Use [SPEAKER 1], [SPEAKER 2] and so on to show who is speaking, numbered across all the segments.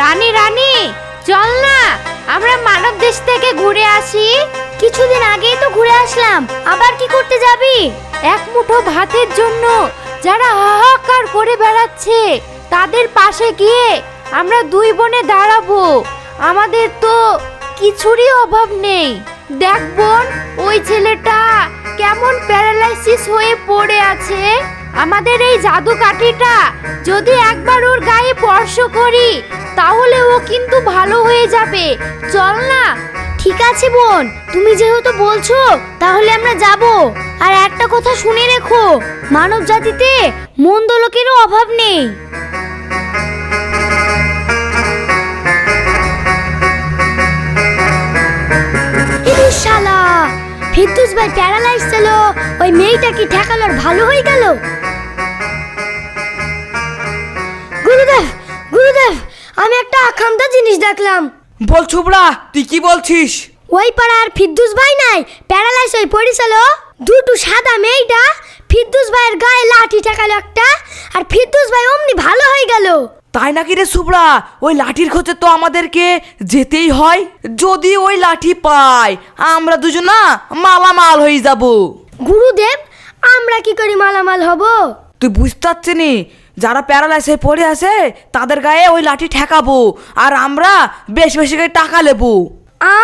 [SPEAKER 1] রানী রানী, চল না। আমরা মানব দেশ থেকে ঘুরে আসি।
[SPEAKER 2] কিছুদিন আগেই তো ঘুরে আসলাম। আবার কি করতে যাবি?
[SPEAKER 1] এক মুঠো ভাতের জন্য যারা হাহাকার করে বেড়াচ্ছে, তাদের পাশে গিয়ে আমরা দুই বোনে দাঁড়াবো। আমাদের তো কিছুরই অভাব নেই। দেখ বোন, ওই ছেলেটা কেমন প্যারালাইসিস হয়ে পড়ে আছে। আমাদের এই জাদু কাঠিটা যদি একবার ওর গায়ে স্পর্শ করি, তাহলে ও কিন্তু ভালো হয়ে যাবে। চল না।
[SPEAKER 2] ঠিক আছে বোন, তুমি যেহেতু বলছো, তাহলে আমরা যাব। আর একটা কথা শুনে রেখো মানব জাতিতে মন্দ লোকেরও অভাব নেই। শালা! ভাই প্যারালাইজ ছিল ওই মেয়েটা কি ঠেকালো আর ভালো হয়ে গেল? গুরুদেব গুরুদেব আমি একটা আখামদা জিনিস দেখলাম।
[SPEAKER 3] বল ছোবড়া তুই কি বলছিস?
[SPEAKER 2] ওই পাড়ার ফিদ্দুস ভাই নাই প্যারালাইজ হয়ে পড়েছিল। দুটো সাদা মেয়েটা ফিদ্দুস ভাইয়ের গায়ে লাঠি ঠেকালো একটা আর ফিদ্দুস ভাই অমনি ভালো হয়ে গেল।
[SPEAKER 3] তাই নাকি রে সুবড়া ওই লাঠির খোঁজে তো আমাদেরকে যেতেই হয়। যদি ওই লাঠি পাই আমরা দুজন না মালামাল হয়ে যাব।
[SPEAKER 2] গুরুদেব আমরা কি করে মালামাল হব?
[SPEAKER 3] তুই বুঝতে পারছি নি? যারা প্যারালাইস হয়ে পড়ে আছে তাদের গায়ে ওই লাঠি ঠেকাবো আর আমরা বেশি বেশি করে টাকা নেব।
[SPEAKER 2] আ?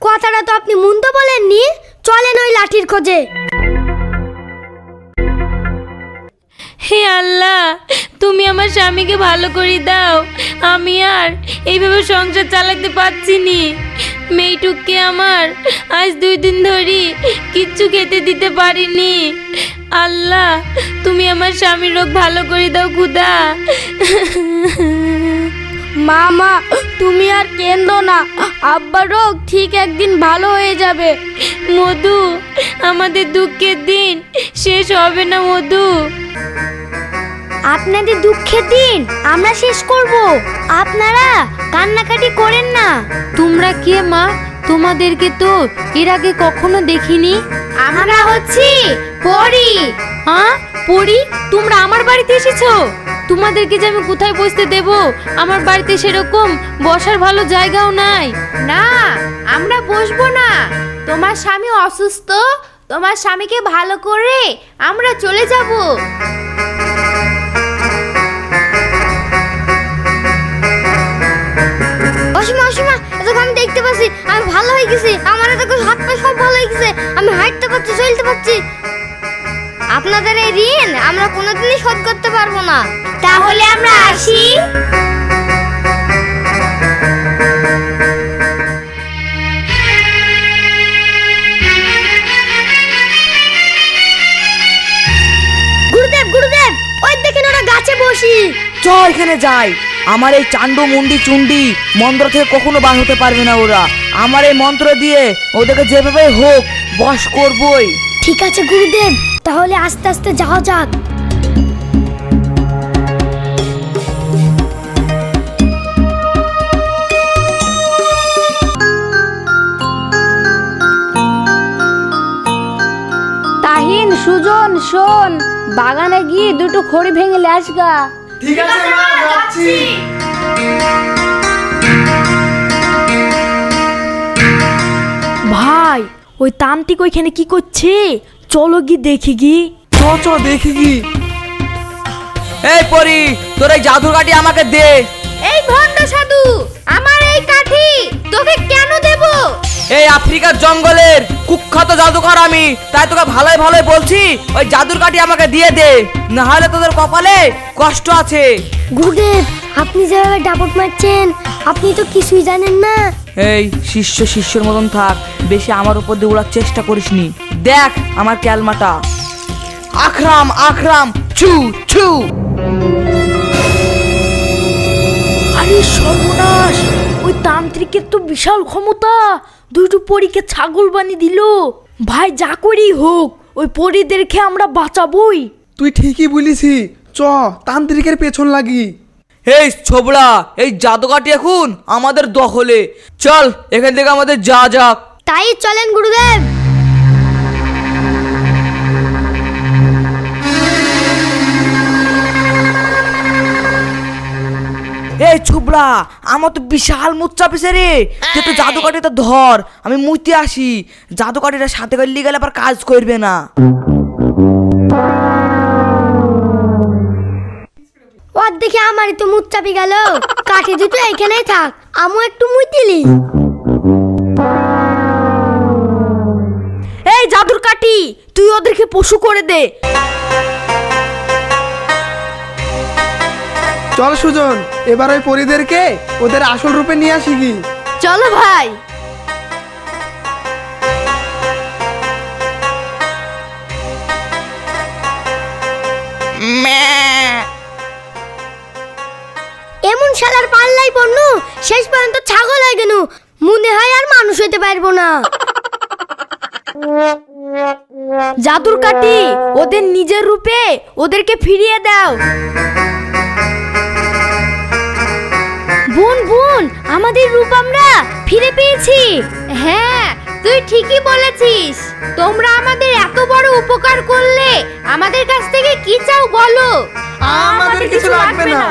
[SPEAKER 2] কথাটা তো আপনি মুন্দ বলেননি। চলেন ওই লাঠির খোঁজে।
[SPEAKER 1] হে আল্লাহ তুমি আমার স্বামীকে ভালো করে দাও। আমি আর এইভাবে সংসার চালাতে পারছি নি। মেয়েটুককে আমার আজ দুই দিন ধরে কিচ্ছু খেতে দিতে পারিনি। আল্লাহ তুমি আমার স্বামীর রোগ ভালো করে দাও খুদা
[SPEAKER 2] মামা তুমি আর কেন্দ্র না। আব্বার রোগ ঠিক একদিন ভালো হয়ে যাবে।
[SPEAKER 1] মধু আমাদের দুঃখের দিন শেষ হবে না মধু।
[SPEAKER 2] আপনাদের দুঃখের দিন আমরা শেষ করব। আপনারা কান্নাকাটি করেন না।
[SPEAKER 1] তোমরা কে মা? তোমাদেরকে তো এর আগে কখনো দেখিনি।
[SPEAKER 2] আমরা হচ্ছি পরি।
[SPEAKER 1] হ্যাঁ পড়ি তোমরা আমার বাড়িতে এসেছ? তোমাদেরকে যে আমি কোথায় বসতে দেব? আমার বাড়িতে সেরকম বসার ভালো জায়গাও নাই। না আমরা বসবো না। তোমার স্বামী অসুস্থ তোমার স্বামীকে ভালো করে আমরা চলে যাব।
[SPEAKER 2] পারছি। আপনাদের এই ঋণ আমরা কোনোদিনই শোধ করতে পারব না। তাহলে আমরা আসি। গুরুদেব গুরুদেব ওই দেখেন ওরা গাছে বসি।
[SPEAKER 3] চ এখানে যাই। আমার এই চান্ডু মুন্ডি চুন্ডি মন্ত্র থেকে কখনো বার হতে পারবে না ওরা। আমার এই মন্ত্র দিয়ে ওদেরকে যেভাবে হোক বশ করবই।
[SPEAKER 2] ঠিক আছে গুরুদেব। তাহলে আস্তে আস্তে যাওয়া যাক।
[SPEAKER 4] তাহিন সুজন শোন বাগানে গিয়ে দুটো খড়ি ভেঙে লেসগা
[SPEAKER 5] ঠিক আছে মা যাচ্ছি।
[SPEAKER 6] ওই তান্ত্রিক ওইখানে কি করছে? চলো গি দেখি গি।
[SPEAKER 5] চ চ দেখি গি।
[SPEAKER 3] এই পরি তোর এই জাদুর কাঠি আমাকে দে।
[SPEAKER 1] এই ভণ্ড সাধু আমার এই কাঠি তোকে কেন দেব?
[SPEAKER 3] এই আফ্রিকার জঙ্গলের কুখ্যাত জাদুকর আমি তাই তোকে ভালোই ভালোই বলছি ওই জাদুর কাঠি আমাকে দিয়ে দে। না হলে তোদের কপালে কষ্ট আছে।
[SPEAKER 2] গুরুদেব আপনি যেভাবে ডাবট মারছেন আপনি তো কিছুই জানেন না।
[SPEAKER 3] এই শিষ্য শিষ্যর মতন থাক বেশি আমার উপর দিয়ে উড়ার চেষ্টা করিসনি। দেখ আমার ক্যালমাটা। আখরাম আখরাম ছু ছু।
[SPEAKER 6] আরে সর্বনাশ ওই তান্ত্রিকের তো বিশাল ক্ষমতা। দুটো পরীকে ছাগল বানিয়ে দিল। ভাই যা করেই হোক ওই পরীদেরকে আমরা বাঁচাবই।
[SPEAKER 5] তুই ঠিকই বলিসি চ তান্ত্রিকের পেছন লাগি।
[SPEAKER 3] এই ছোবড়া এই জাদুকাঠি এখন আমাদের দখলে। চল এখান থেকে আমাদের যা যাক।
[SPEAKER 2] তাই চলেন গুরুদেব।
[SPEAKER 3] এই ছুবড়া আমার তো বিশাল মুখ চাপিছে রে। তুই তো জাদু কাঠিটা ধর আমি মুইতে আসি। জাদু কাঠিটা সাথে করে লিয়ে গেলে আবার কাজ করবে না।
[SPEAKER 7] ওর দেখে আমারই তো মুখ চাপি গেল। কাঠি দুটো এখানেই থাক আমু একটু মুই দিলি।
[SPEAKER 6] এই জাদুর কাটি তুই ওদেরকে পশু করে দে।
[SPEAKER 5] চল সুজন এবার ওই পরিদেরকে ওদের আসল রূপে নিয়ে আসি কি?
[SPEAKER 6] চলো ভাই।
[SPEAKER 7] না।
[SPEAKER 6] জাদুর কাটি ওদের নিজের রূপে ওদেরকে ফিরিয়ে দাও।
[SPEAKER 7] বোন বোন আমাদের রূপ আমরা ফিরে পেয়েছি।
[SPEAKER 1] হ্যাঁ তুই ঠিকই বলেছিস। তোমরা আমাদের এত বড় উপকার করলে আমাদের কাছ থেকে কি চাও বলো?
[SPEAKER 5] আমাদের কিছু লাগবে না।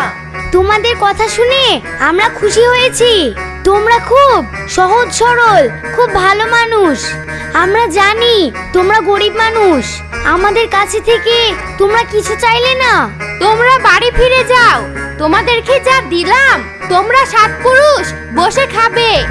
[SPEAKER 7] তোমাদের কথা শুনে আমরা খুশি হয়েছি। তোমরা খুব সহজ সরল, খুব ভালো মানুষ। আমরা জানি তোমরা গরিব মানুষ। আমাদের কাছে থেকে তোমরা কিছু চাইলে না।
[SPEAKER 1] তোমরা বাড়ি ফিরে যাও। তোমাদেরকে যা দিলাম, তোমরা সাত পুরুষ বসে খাবে।